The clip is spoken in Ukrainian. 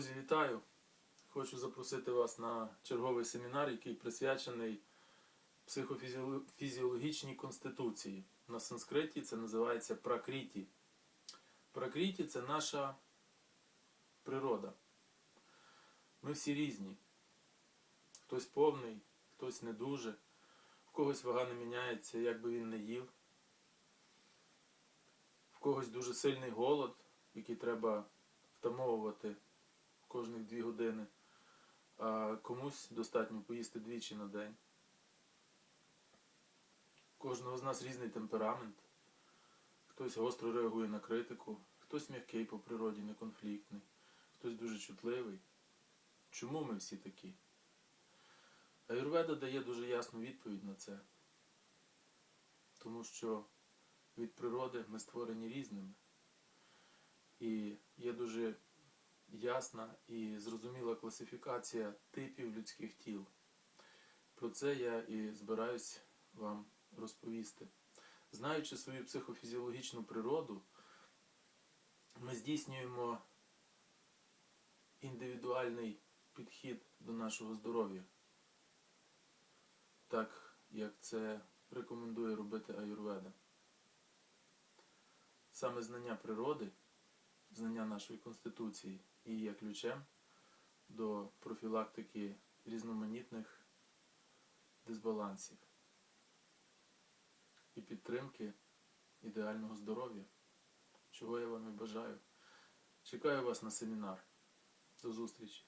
Друзі, вітаю! Хочу запросити вас на черговий семінар, який присвячений психофізіологічній конституції. На санскриті це називається пракріті. Пракріті це наша природа. Ми всі різні. Хтось повний, хтось не дуже, в когось вага не міняється, як би він не їв. В когось дуже сильний голод, який треба втамовувати кожних дві години, а комусь достатньо поїсти двічі на день. Кожного з нас різний темперамент. Хтось гостро реагує на критику, хтось м'який по природі, неконфліктний, хтось дуже чутливий. Чому ми всі такі? Аюрведа дає дуже ясну відповідь на це. Тому що від природи ми створені різними. І є дуже ясна і зрозуміла класифікація типів людських тіл. Про це я і збираюсь вам розповісти. Знаючи свою психофізіологічну природу, ми здійснюємо індивідуальний підхід до нашого здоров'я, так як це рекомендує робити Аюрведа. Саме знання природи, знання нашої Конституції і є ключем до профілактики різноманітних дисбалансів і підтримки ідеального здоров'я, чого я вам і бажаю. Чекаю вас на семінар. До зустрічі!